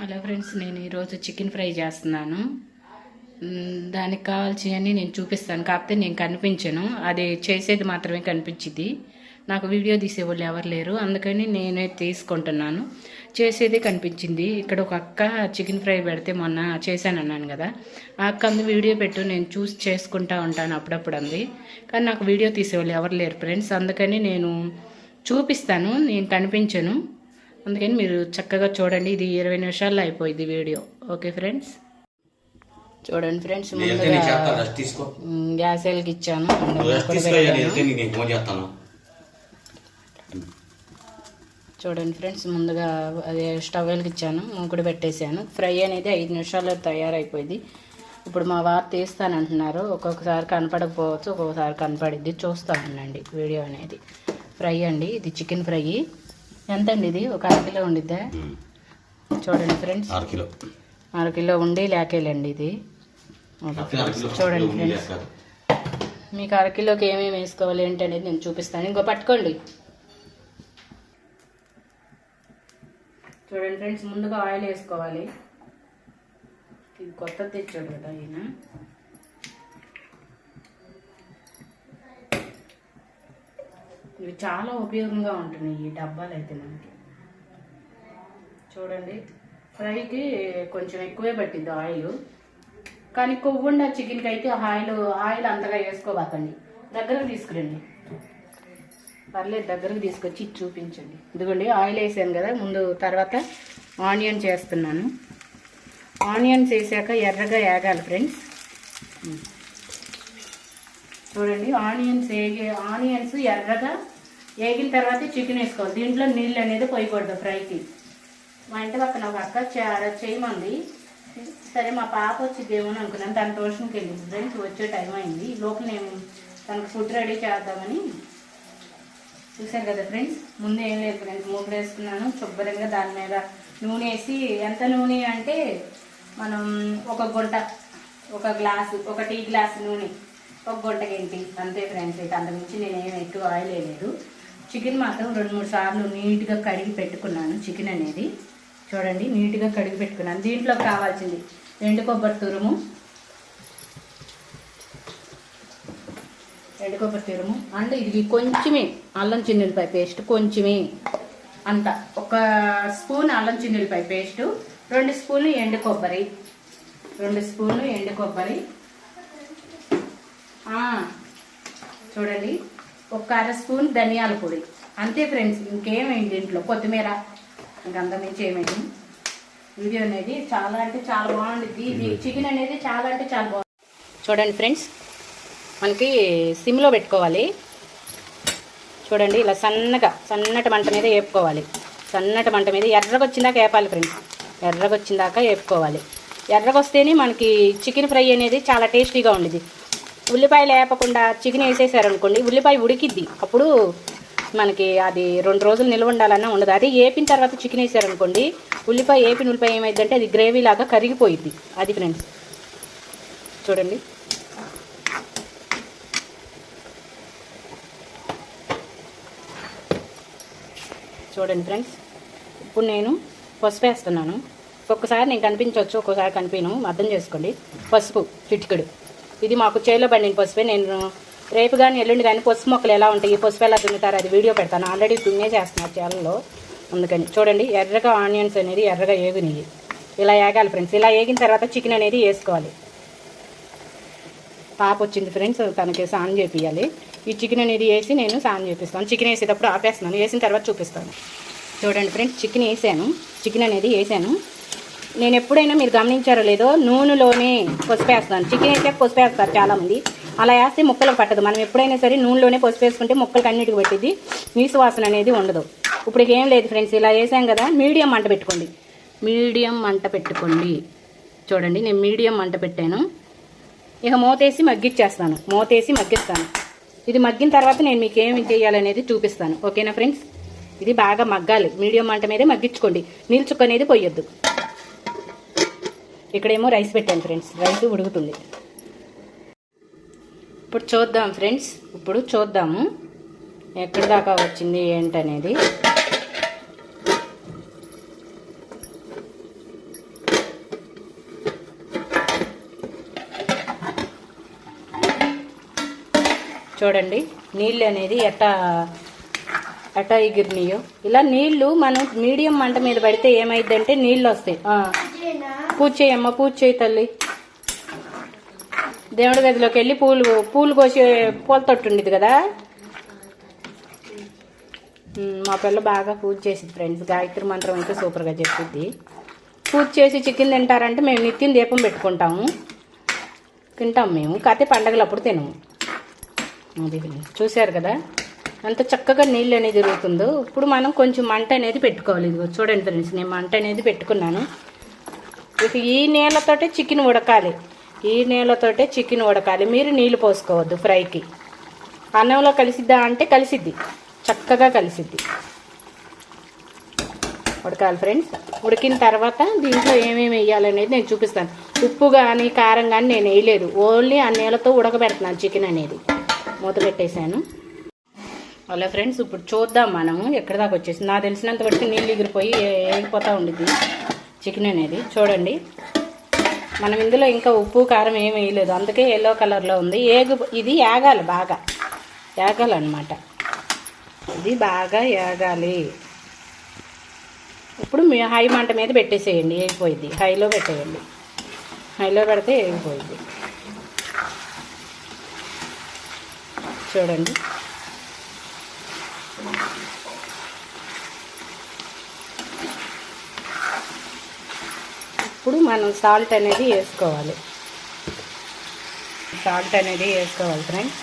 Hello friends నేను ఈరోజు chicken fry చేస్తున్నాను. దానికి కావాల్సినవి నేను చూపిస్తాను. కాకపోతే నేను కనిపించను. అది చేసేది మాత్రమే కనిపించింది. నాకు వీడియో తీసేవాళ్ళు ఎవరు లేరు. అందుకని నేనే తీసుకుంటున్నాను. చేసేది కనిపించింది. ఇక్కడ ఒక అక్క చికెన్ ఫ్రై పెడితే మొన్న చేశాను అన్నాను కదా. ఆ అక్క అందు వీడియో పెట్టు నేను చూసి చేసుకుంటా ఉంటాను అప్పుడప్పుడు అంది. కానీ నాకు వీడియో తీసేవాళ్ళు ఎవరు లేరు ఫ్రెండ్స్. అందుకని నేను చూపిస్తాను. నేను కనిపించను. అందుకని మీరు చక్కగా చూడండి. ఇది ఇరవై నిమిషాల్లో అయిపోయింది వీడియో. Okay friends? చూడండి ఫ్రెండ్స్ గ్యాస్ ఫోన్ చేస్తాను. చూడండి ఫ్రెండ్స్ ముందుగా అదే స్టవ్ వెలిగించాను మూకుడు పెట్టేశాను. ఫ్రై అనేది ఐదు నిమిషాల్లో తయారైపోయింది ఇప్పుడు మా వారు తీస్తానంటున్నారు. ఒక్కొక్కసారి కనపడకపోవచ్చు ఒక్కొక్కసారి కనపడిద్ది. చూస్తా ఉండండి వీడియో అనేది. ఫ్రై అండి ఇది చికెన్ ఫ్రై. ఎంత అండి ఇది? ఒక అర కిలో ఉండిద్దా. చూడండి ఫ్రెండ్స్. అర కిలో. అర కిలో ఉండి లేకేలండి ఇది. చూడండి ఫ్రెండ్స్. మీకు అరకిలోకి ఏమేమి వేసుకోవాలి ఏంటి అనేది నేను చూపిస్తాను. ఇంకో పట్టుకోండి. చూడండి ఫ్రెండ్స్ ముందుగా ఆయిల్ వేసుకోవాలి. ఇది కొత్త తెచ్చాడు కదా ఈయన. ఇవి చాలా ఉపయోగంగా ఉంటుంది ఈ డబ్బాలు అయితే మనకి. చూడండి ఫ్రైకి కొంచెం ఎక్కువే పట్టింది ఆయిల్. కానీ కొవ్వుండ చికెన్కి అయితే ఆయిల్ ఆయిల్ అంతగా వేసుకోబాకండి. దగ్గరకు తీసుకురండి. పర్లేదు దగ్గరకు తీసుకొచ్చి చూపించండి. ఇదిగోండి ఆయిల్ వేసాను కదా ముందు తర్వాత ఆనియన్ చేస్తున్నాను. ఆనియన్స్ వేసాక ఎర్రగా వేగాలి ఫ్రెండ్స్. చూడండి ఆనియన్స్ వేగి ఆనియన్స్ ఎర్రగా వేగిన తర్వాత చికెన్ వేసుకోవాలి. దీంట్లో నీళ్ళు అనేది పోయకూడదు ఫ్రైకి. మా ఇంటి పక్కన ఒక అక్క చేయమంది. సరే మా పాప వచ్చిద్దేమో దేవుని అనుకున్నాను. తన ట్యూషన్కి వెళ్ళింది. ఫ్రెండ్స్ వచ్చే టైం అయింది. లోపల నేను తనకు ఫుడ్ రెడీ చేద్దామని చూసారు కదా ఫ్రెండ్స్ ముందే ఏం లేదు ఫ్రెండ్స్ మూడు వేసుకున్నాను శుభ్రంగా దాని మీద నూనె వేసి ఎంత నూనె అంటే మనం ఒక గుంట ఒక గ్లాసు ఒక టీ గ్లాస్ నూనె ఒక గుంట అంతే ఫ్రెండ్స్ అయితే అంతకుమించి నేను ఎక్కువ ఆయిల్ వేయలేదు. చికెన్ మాత్రం రెండు మూడు సార్లు నీట్గా కడిగి పెట్టుకున్నాను చికెన్ అనేది. చూడండి నీట్గా కడిగి పెట్టుకున్నాను. దీంట్లో కావాల్సింది ఎండు కొబ్బరి తురుము. ఎండు కొబ్బరి తురుము. అండ్ ఇది కొంచెమే అల్లం చిన్నులపాయ పేస్ట్ కొంచెమే అంత. ఒక స్పూన్ అల్లం చిన్నులపాయ పేస్ట్ రెండు స్పూన్లు ఎండు కొబ్బరి. రెండు స్పూన్లు ఎండు కొబ్బరి. చూడండి. ఒక అర స్పూన్ ధనియాల పొడి. అంతే ఫ్రెండ్స్ ఇంకేమైంది దీంట్లో కొత్తిమీర. ఇంకంతమించి ఏమైంది? వీడియో అనేది చాలా అంటే చాలా బాగుంటుంది ఇది చికెన్ అనేది చాలా అంటే చాలా బాగుంది. చూడండి ఫ్రెండ్స్ మనకి సిమ్లో పెట్టుకోవాలి. చూడండి ఇలా సన్నగా సన్నటి మంట మీద వేపుకోవాలి. సన్నటి మంట మీద ఎర్రగా వచ్చిందాక వేపాలి ఫ్రెండ్స్. ఎర్రగా వచ్చిందాక వేపుకోవాలి. ఎర్రగా వస్తేనే మనకి చికెన్ ఫ్రై అనేది చాలా టేస్టీగా ఉండేది ఉల్లిపాయలు లేపకుండా చికెన్ వేసేసారనుకోండి ఉల్లిపాయ ఉడికిద్ది. అప్పుడు మనకి అది రెండు రోజులు నిల్వ ఉండాలన్నా ఉండదు. అదే వేపిన తర్వాత చికెన్ వేసారనుకోండి ఉల్లిపాయ ఏపిన ఉల్లిపాయ ఏమైందంటే అది గ్రేవీ లాగా కరిగిపోయిద్ది. అది ఫ్రెండ్స్. చూడండి. చూడండి ఫ్రెండ్స్. ఇప్పుడు నేను పసుపు వేస్తున్నాను. ఒక్కొక్కసారి నేను కనిపించవచ్చు ఒక్కోసారి కనిపించను. అర్థం చేసుకోండి. పసుపు చిటికెడు. ఇది మాకు చేలో పండిన పసుపే. నేను రేపు కానీ ఎల్లుండి కానీ పసుపు మొక్కలు ఎలా ఉంటాయి ఈ పసుపు ఎలా దున్నుతారు అది వీడియో పెడతాను. ఆల్రెడీ దున్నే చేస్తున్నారు చేలలో అందుకని చూడండి ఎర్రగా ఆనియన్స్ అనేది ఎర్రగా ఏగునివి ఇలా ఏగాలి ఫ్రెండ్స్ ఇలా ఏగిన తర్వాత చికెన్ అనేది వేసుకోవాలి. పాప వచ్చింది ఫ్రెండ్స్ తనకి స్నానం చేపియాలి ఈ చికెన్ అనేది వేసి నేను స్నానం చేపిస్తాను. చికెన్ వేసేటప్పుడు ఆపేస్తున్నాను. వేసిన తర్వాత చూపిస్తాను. చూడండి ఫ్రెండ్స్ చికెన్ వేసాను. చికెన్ అనేది వేసాను. నేను ఎప్పుడైనా మీరు గమనించారో లేదో నూనెలోనే పసుపు వేస్తాను చికెన్ వేసే పసుపు వేస్తారు చాలామంది. అలా వేస్తే ముక్కలకు పట్టదు. మనం ఎప్పుడైనా సరే నూనెలోనే పసుపు వేసుకుంటే ముక్కలకు అన్నిటికి పెట్టింది నీసు వాసన అనేది ఉండదు. ఇప్పుడు ఏం లేదు ఫ్రెండ్స్ ఇలా వేసాం కదా మీడియం మంట పెట్టుకోండి. మీడియం మంట పెట్టుకోండి. చూడండి నేను మీడియం మంట పెట్టాను. ఇక మూతేసి మగ్గిచ్చేస్తాను. మూతేసి మగ్గిస్తాను. ఇది మగ్గిన తర్వాత నేను మీకు ఏమి చేయాలనేది చూపిస్తాను. ఓకేనా ఫ్రెండ్స్? ఇది బాగా మగ్గాలి. మీడియం మంట మీదే మగ్గించుకోండి. నీళ్ళు అనేది పోయొద్దు. ఇక్కడేమో రైస్ పెట్టాను ఫ్రెండ్స్. రైస్ ఉడుకుతుంది. ఇప్పుడు చూద్దాం ఫ్రెండ్స్. ఇప్పుడు చూద్దాము. ఎక్కడి దాకా వచ్చింది ఏంటనేది. చూడండి నీళ్ళు అనేది ఎట్టా ఎట్టా ఎగిరినాయో. ఇలా నీళ్ళు మనం మీడియం మంట మీద పడితే ఏమైందంటే నీళ్ళు వస్తాయి. పూజ చేయమ్మా పూజ చేయి తల్లి. దేవుడి గదిలోకి వెళ్ళి పూలు పూలు కోసి పూల తొట్టు ఉండేది కదా? మా పిల్ల బాగా పూజ చేసింది ఫ్రెండ్స్ గాయత్రి మంత్రం అయితే సూపర్గా చెప్పింది పూజ చేసి చికెన్ తింటారంటే మేము నిత్యం దీపం పెట్టుకుంటాము. తింటాం మేము. కాకపోతే పండగలప్పుడు తినము. అది చూశారు కదా? అంత చక్కగా నీళ్ళు అనేది తిరుగుతుందో. ఇప్పుడు మనం కొంచెం మంట అనేది పెట్టుకోవాలి. ఇదిగో చూడండి ఫ్రెండ్స్ నేను మంట అనేది పెట్టుకున్నాను. ఇక ఈ నీళ్ళతోటే చికెన్ ఉడకాలి. ఈ నీళ్ళతోటే చికెన్ ఉడకాలి. మీరు నీళ్ళు పోసుకోవద్దు ఫ్రైకి. అన్నంలో కలిసిద్దా అంటే కలిసిద్ది. చక్కగా కలిసిద్ది. ఉడకాలి ఫ్రెండ్స్. ఉడికిన తర్వాత దీంట్లో ఏమేమి వేయాలనేది నేను చూపిస్తాను. ఉప్పు కానీ కారం కానీ నేను వేయలేదు. ఓన్లీ ఆ నీళ్ళతో ఉడకబెడుతున్నాను చికెన్ అనేది. మూత పెట్టేశాను. అలా ఫ్రెండ్స్ ఇప్పుడు చూద్దాం మనము ఎక్కడి దాకా వచ్చేసి నాకు తెలిసినంత వరకు నీళ్ళు ఎగిరిపోయి వెళ్ళిపోతూ ఉండిద్ది. చికెన్ అనేది. చూడండి. మనం ఇందులో ఇంకా ఉప్పు కారం ఏమి వేయలేదు. అందుకే ఎల్లో కలర్లో ఉంది. ఏగు ఇది యాగాలి బాగా. యాగాలన్నమాట. ఇది బాగా యాగాలి. ఇప్పుడు మీ హై మంట మీద పెట్టేసేయండి. ఏగిపోయింది హైలో పెట్టేయండి. హైలో పెడితే ఏగిపోయింది చూడండి. ఇప్పుడు మనం సాల్ట్ అనేది వేసుకోవాలి. సాల్ట్ అనేది వేసుకోవాలి ఫ్రెండ్స్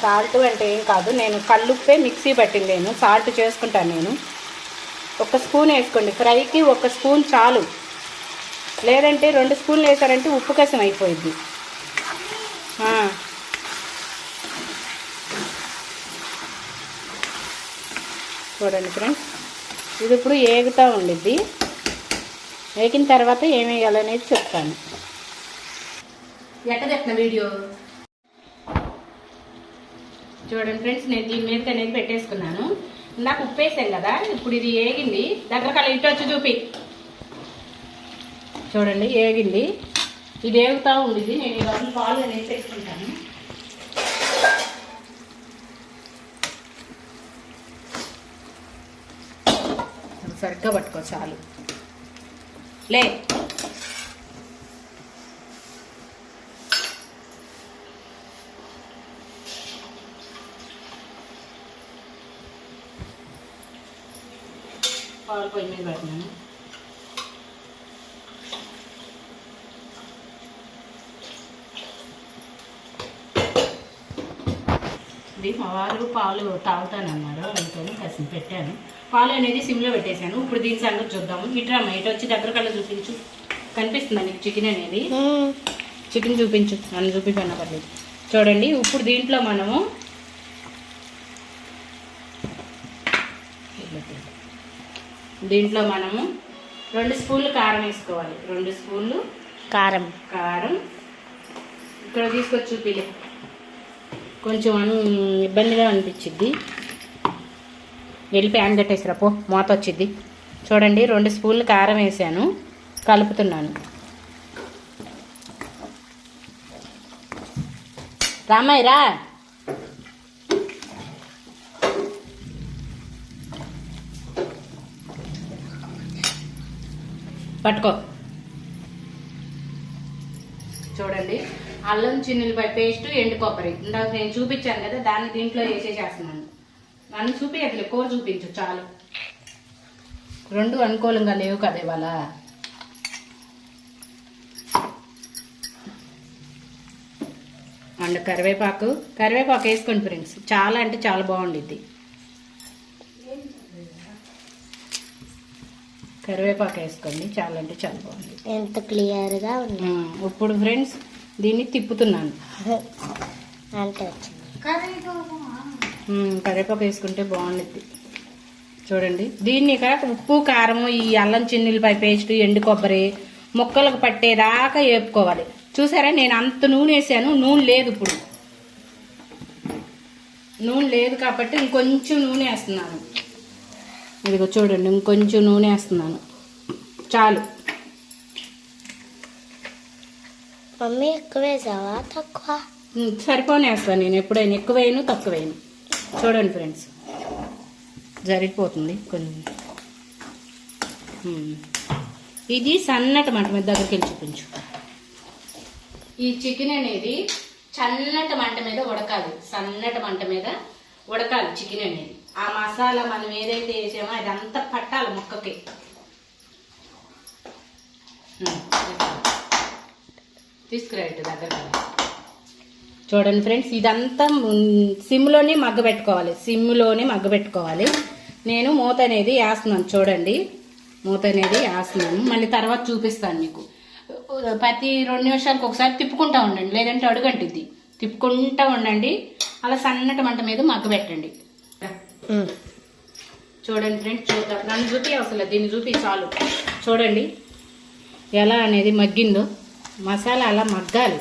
సాల్ట్ అంటే ఏం కాదు నేను కల్లుప్పే మిక్సీ పట్టింది నేను సాల్ట్ చేసుకుంటాను నేను. ఒక స్పూన్ వేసుకోండి ఫ్రైకి ఒక స్పూన్ చాలు. లేదంటే రెండు స్పూన్లు వేసారంటే ఉప్పు కసం అయిపోయింది చూడండి ఫ్రెండ్స్ ఇది ఇప్పుడు ఏగుతూ ఉండిద్ది. వేగిన తర్వాత ఏం వేయాలనేది చెప్తాను. ఎక్కడ చెప్పిన వీడియో? చూడండి ఫ్రెండ్స్ నేను దీని మీద అనేది పెట్టేసుకున్నాను. ఇందాక ఉప్పు వేసాం కదా ఇప్పుడు ఇది ఏగింది. దగ్గర కల ఇటు వచ్చి చూపి. చూడండి ఏగింది. ఇది ఏగుతూ ఉండిద్ది నేను ఇవన్నీ పాలు అనేది వేసుకుంటాను సరిగ్గా పట్టుకో చాలు. లే పాలు పొయ్యి మీద పెట్టినాను ఇది మా వారు పాలు తాగుతానన్నారు. అందుకని కాసిన పెట్టాను. పాలు అనేది సిమ్లో పెట్టేశాను. ఇప్పుడు దీని సంగతి చూద్దాము. ఇట్రమ్మా ఇటు వచ్చి దగ్గర కల్లా చూపించు. కనిపిస్తుందా నీకు చికెన్ అనేది? చికెన్ చూపించు. నన్ను చూపించన్నా పర్లేదు. చూడండి ఇప్పుడు దీంట్లో మనము దీంట్లో మనము రెండు స్పూన్లు కారం వేసుకోవాలి. రెండు స్పూన్లు కారం. కారం. ఇక్కడ తీసుకొచ్చి చూపిలే కొంచెం ఇబ్బందిగా అనిపించింది వెళ్ళి ప్యాన్ కట్టేసిరా పో. మూత వచ్చింది చూడండి రెండు స్పూన్లు కారం వేసాను. కలుపుతున్నాను. రామాయిరా పట్టుకో. అల్లం చిన్నులపై పేస్ట్ ఎండు కొబ్బరి. ఇందాక నేను చూపించాను కదా దాన్ని దీంట్లో వేసేసేస్తున్నాను. నన్ను చూపించట్లే కూర చూపించు చాలు. రెండు అనుకూలంగా లేవు కదా ఇవాళ. అండ్ కరివేపాకు. కరివేపాకు వేసుకోండి ఫ్రెండ్స్. చాలా అంటే చాలా బాగుండిద్ది. కరివేపాకు వేసుకోండి. చాలా అంటే చాలా బాగుంది ఎంత క్లియర్గా ఉంది. ఇప్పుడు ఫ్రెండ్స్ దీన్ని తిప్పుతున్నాను. కరివేపాకు వేసుకుంటే బాగుండిద్ది. చూడండి. దీన్ని ఇక ఉప్పు కారం ఈ అల్లం చిన్నులపై పేస్ట్ ఎండు కొబ్బరి ముక్కలకు పట్టేదాకా వేపుకోవాలి. చూసారా? నేను అంత నూనె వేసాను. నూనె లేదు ఇప్పుడు. నూనె లేదు కాబట్టి ఇంకొంచెం నూనె వేస్తున్నాను. ఇదిగో చూడండి. ఇంకొంచెం నూనె వేస్తున్నాను. చాలు. మమ్మీ ఎక్కువ వేసావా తక్కువ? ఉమ్, సరిపోనే వేస్తాను నేను ఎప్పుడైనా ఎక్కువ వేయను తక్కువ వేయను చూడండి ఫ్రెండ్స్. జరిగిపోతుంది కొంచెం ఇది సన్నటి మంట మీద దగ్గరికి వెళ్ళి చూపించు. ఈ చికెన్ అనేది చన్నటి మంట మీద ఉడకాలి. సన్నటి మంట మీద ఉడకాలి చికెన్ అనేది. ఆ మసాలా మనం ఏదైతే వేసామో అదంతా పట్టాలి ముక్కకి. ఉమ్, తీసుకురా ఇటు దగ్గర చూడండి ఫ్రెండ్స్ ఇదంతా సిమ్లోనే మగ్గ పెట్టుకోవాలి. సిమ్లోనే మగ్గ పెట్టుకోవాలి. నేను మూత అనేది వేస్తున్నాను చూడండి. మూత అనేది వేస్తున్నాను. మళ్ళీ తర్వాత చూపిస్తాను మీకు. ప్రతి రెండు నిమిషాలకు ఒకసారి తిప్పుకుంటా ఉండండి. లేదంటే అడుగంటిద్ది. తిప్పుకుంటా ఉండండి. అలా సన్నటి మంట మీద మగ్గ పెట్టండి. చూడండి ఫ్రెండ్స్ చూద్దాం. నన్ను చూపి అసలు దీన్ని చూపి చాలు. చూడండి. ఎలా అనేది మగ్గిందో. మసాలా అలా మగ్గాలి.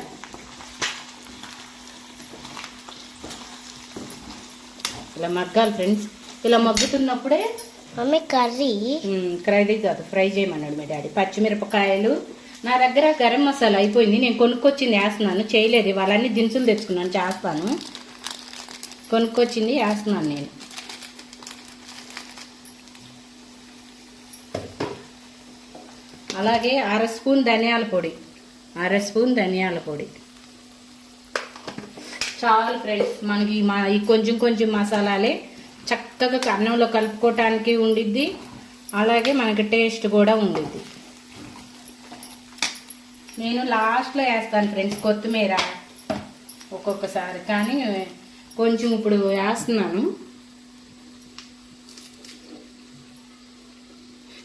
ఇలా మగ్గాలి ఫ్రెండ్స్. ఇలా మగ్గుతున్నప్పుడే మమ్మీ కర్రీ. కర్రీ కాదు ఫ్రై చేయమన్నాడు మీ డాడీ. పచ్చిమిరపకాయలు. నా దగ్గర గరం మసాలా అయిపోయింది. నేను కొనుక్కొచ్చింది వేస్తున్నాను. చేయలేదు. ఇవాళ అన్ని దినుసులు తెచ్చుకున్నాను. చేస్తాను. కొనుక్కొచ్చింది వేస్తున్నాను నేను. అలాగే అర స్పూన్ ధనియాల పొడి. అర స్పూన్ ధనియాల పొడి. చాలు ఫ్రెండ్స్ మనకి మా ఈ కొంచెం కొంచెం మసాలాలే చక్కగా అన్నంలో కలుపుకోవటానికి ఉండిద్ది. అలాగే మనకి టేస్ట్ కూడా ఉండిద్ది. నేను లాస్ట్లో వేస్తాను ఫ్రెండ్స్ కొత్తిమీర ఒక్కొక్కసారి కానీ కొంచెం ఇప్పుడు వేస్తున్నాను.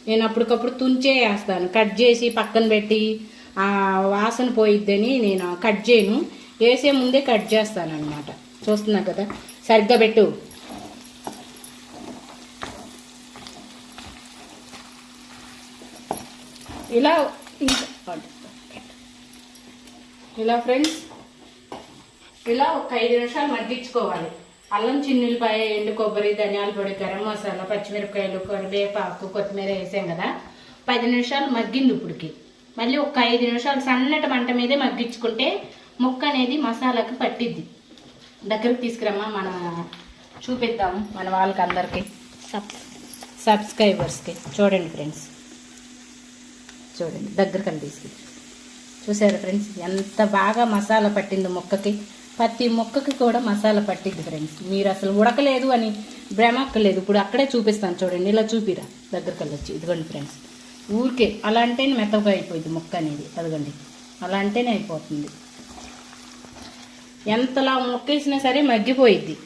నేను అప్పటికప్పుడు తుంచే వేస్తాను కట్ చేసి పక్కన పెట్టి వాసన పోయిద్దని నేను కట్ చేయను. వేసే ముందే కట్ చేస్తానమాట అనమాట చూస్తున్నా కదా. సరిగ్గా పెట్టు. ఇలా ఇలా ఫ్రెండ్స్ ఇలా ఒక ఐదు నిమిషాలు మగ్గించుకోవాలి. అల్లం చిన్నులపాయ ఎండు కొబ్బరి ధనియాల పొడి గరం మసాలా పచ్చిమిరపకాయలు కరివేపాకు కొత్తిమీర వేసాం కదా. పది నిమిషాలు మగ్గింది ఇప్పటికి. మళ్ళీ ఒక ఐదు నిమిషాలు సన్నటి మంట మీదే మగ్గించుకుంటే ముక్క అనేది మసాలాకి పట్టిద్ది. దగ్గరకు తీసుకురమ్మా మన చూపిద్దాము మన వాళ్ళకి అందరికీ సబ్స్క్రైబర్స్కి చూడండి ఫ్రెండ్స్ చూడండి దగ్గరకని తీసుకెళ్ళి చూసారు ఫ్రెండ్స్ ఎంత బాగా మసాలా పట్టిందో మొక్కకి. ప్రతి మొక్కకి కూడా మసాలా పట్టింది ఫ్రెండ్స్ మీరు అసలు ఉడకలేదు అని భ్రమక్కలేదు ఇప్పుడు అక్కడే చూపిస్తాను చూడండి ఇలా చూపిరా. దగ్గరికి వెళ్ళొచ్చు ఇదిగోండి ఫ్రెండ్స్ ఊరికే అలా అంటేనే మెత్తగా అయిపోయింది మొక్క అనేది. అదగండి. అలా అంటేనే అయిపోతుంది. ఎంతలా మొక్కేసినా సరే మగ్గిపోయిద్ది.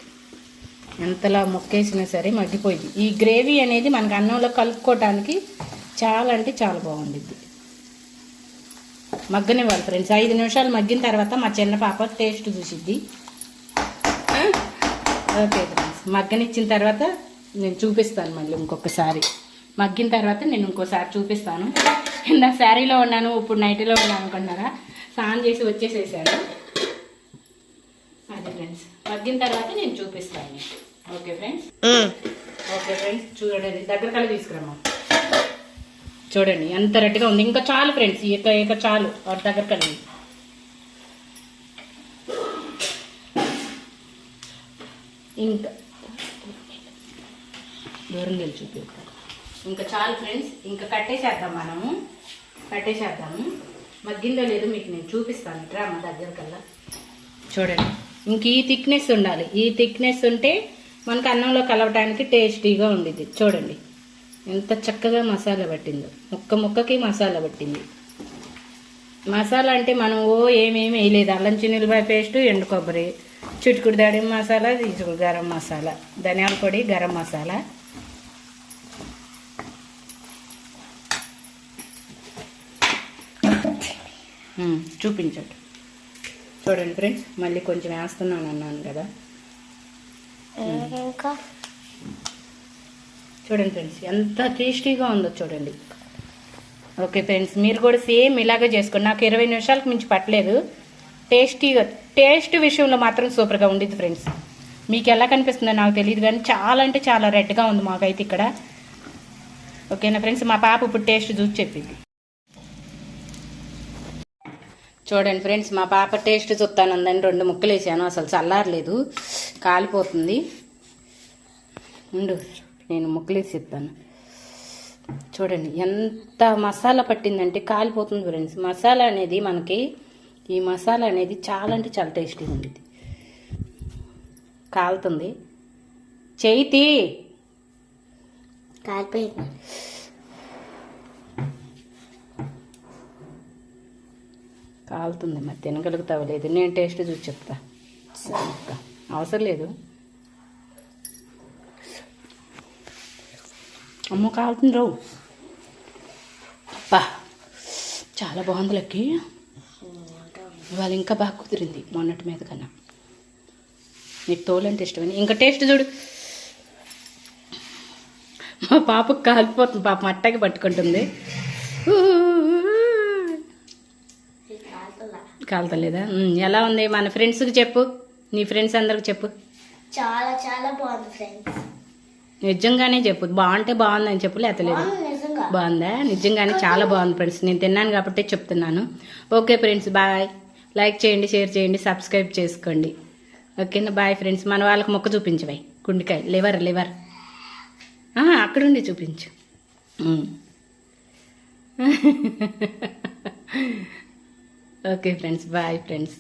ఎంతలా మొక్కేసినా సరే మగ్గిపోయింది ఈ గ్రేవీ అనేది మనకు అన్నంలో కలుపుకోవటానికి చాలా అంటే చాలా బాగుండిద్ది. మగ్గనివ్వాలి ఫ్రెండ్స్. ఐదు నిమిషాలు మగ్గిన తర్వాత మా చిన్న పాప టేస్ట్ చూసిద్ది. Okay friends. మగ్గనిచ్చిన తర్వాత నేను చూపిస్తాను మళ్ళీ ఇంకొకసారి. మగ్గిన తర్వాత నేను ఇంకోసారి చూపిస్తాను. కింద శారీలో ఉన్నాను ఇప్పుడు నైటీలో ఉన్నాను అనుకున్నారా స్నానం చేసి వచ్చేసేసాను. అది ఫ్రెండ్స్ మగ్గిన తర్వాత నేను చూపిస్తాను. Okay friends. ఓకే ఫ్రెండ్స్ చూడండి దగ్గర కళ్ళు తీసుకురమ్మా. చూడండి ఎంత రెడ్గా ఉంది. ఇంకా చాలు ఫ్రెండ్స్ ఇక ఇక చాలు వాటి దగ్గర కలిగి ఇంకా. దూరం వెళ్ళి చూపి ఇంకా చాలు ఫ్రెండ్స్ ఇంకా కట్టేసేద్దాం మనము. కట్టేసేద్దాము మగ్గిందో లేదో మీకు నేను చూపిస్తాను. ఇట్రా మా దగ్గర కల్లా చూడండి. ఇంక ఈ థిక్నెస్ ఉండాలి. ఈ థిక్నెస్ ఉంటే మనకు అన్నంలో కలవటానికి టేస్టీగా ఉండిద్ది. చూడండి. ఎంత చక్కగా మసాలా పట్టిందో. ముక్క ముక్కకి మసాలా పట్టింది. మసాలా అంటే మనం ఓ ఏమేమి వేయలేదు. అల్లం చిన్నులపాయ పేస్ట్ ఎండు కొబ్బరి చిటుకుడు దాడి మసాలా తీసుకుడు గరం మసాలా ధనియాల పొడి గరం మసాలా చూపించండి. చూడండి ఫ్రెండ్స్ మళ్ళీ కొంచెం వేస్తున్నాను అన్నాను కదా. ఇంకా? చూడండి ఫ్రెండ్స్ ఎంత టేస్టీగా ఉందో చూడండి. ఓకే ఫ్రెండ్స్ మీరు కూడా సేమ్ ఇలాగే చేసుకోండి. నాకు ఇరవై నిమిషాలకు మించి పట్టలేదు. టేస్టీగా టేస్ట్ విషయంలో మాత్రం సూపర్గా ఉండిద్ది ఫ్రెండ్స్. మీకు ఎలా కనిపిస్తుందో నాకు తెలియదు కానీ చాలా అంటే చాలా రెడ్గా ఉంది మాకైతే ఇక్కడ. ఓకేనా ఫ్రెండ్స్ మా పాప ఇప్పుడు టేస్ట్ చూసి చెప్పింది. చూడండి ఫ్రెండ్స్ మా పాప టేస్ట్ చూస్తానందని రెండు ముక్కలు వేసాను. అసలు చల్లారలేదు కాలిపోతుంది. ఉండు నేను ముక్కలేసి ఇస్తాను చూడండి ఎంత మసాలా పట్టిందంటే కాలిపోతుంది ఫ్రెండ్స్. మసాలా అనేది మనకి ఈ మసాలా అనేది చాలా అంటే చాలా టేస్టీగా ఉండేది కాలుతుంది. చేతి కాలిపోయింది. కాలుతుంది మరి తినగలుగుతావు లేదు? నేను టేస్ట్ చూసి చెప్తా. అవసరం లేదు. అమ్మో కాలుతుంది రావు అబ్బా చాలా బాగుంది లక్కి. ఇవాళ ఇంకా బాగా కుదిరింది మొన్నటి మీద కన్నా. నీకు తోలంటే ఇష్టమని. ఇంకా టేస్ట్ చూడు. మా పాపకు కాలిపోతుంది పాప మట్టకి పట్టుకుంటుంది. కాలుతలేదా? ఎలా ఉంది? మన ఫ్రెండ్స్కి చెప్పు. నీ ఫ్రెండ్స్ అందరికి చెప్పు. చాలా చాలా బాగుంది ఫ్రెండ్స్ నిజంగానే చెప్పు. బాగుంటే బాగుందని చెప్పు లేకపోతే లేదు. బాగుంది నిజంగా. బాగుందా? నిజంగానే చాలా బాగుంది ఫ్రెండ్స్ నేను తిన్నాను కాబట్టి చెప్తున్నాను. ఓకే ఫ్రెండ్స్ బాయ్ లైక్ చేయండి షేర్ చేయండి సబ్స్క్రైబ్ చేసుకోండి. ఓకేనా? బాయ్ ఫ్రెండ్స్ మన వాళ్ళకి మొక్క చూపించవై కుండికాయ లివర్ లివర్. అక్కడుండి చూపించు. ఉమ్. Okay friends bye friends